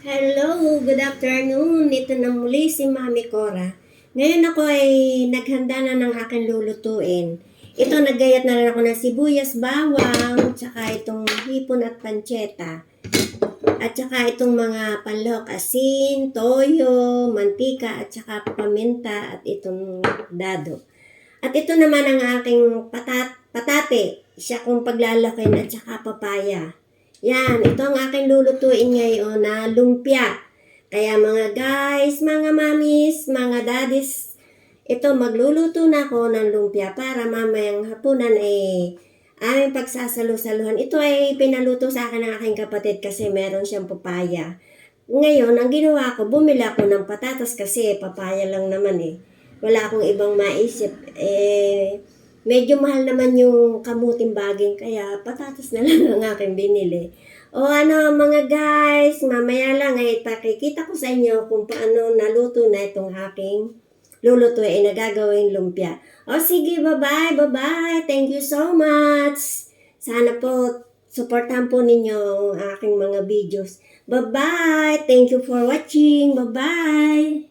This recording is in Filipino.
Hello, good afternoon. Ito na muli si Mami Cora. Ngayon ako ay naghanda na ng aking lulutuin. Ito, naggayat na rin ako ng sibuyas, bawang, tsaka itong hipon at panceta. At tsaka itong mga panlok, asin, toyo, mantika, at tsaka paminta, at itong dado. At ito naman ang aking patat patate. Siya kong paglalakin at tsaka papaya. Yan, ito ang aking lulutuin ngayon na lumpia. Kaya mga guys, mga mamis, mga daddies, ito magluluto na ako ng lumpia para mamayang hapunan eh aming pagsasalu-saluhan. Ito ay pinaluto sa akin ng aking kapatid kasi meron siyang papaya. Ngayon, ang ginawa ko, bumili ako ng patatas kasi papaya lang naman eh. Wala akong ibang maisip. Eh, medyo mahal naman yung kamuting baging kaya patatas na lang ang aking binili. O ano mga guys, mamaya lang ay pakikita ko sa inyo kung paano naluto na itong aking luluto ay nagagawing lumpia. O sige, bye-bye, bye-bye. Thank you so much. Sana po supportahan po ninyo ang aking mga videos. Bye-bye. Thank you for watching. Bye-bye.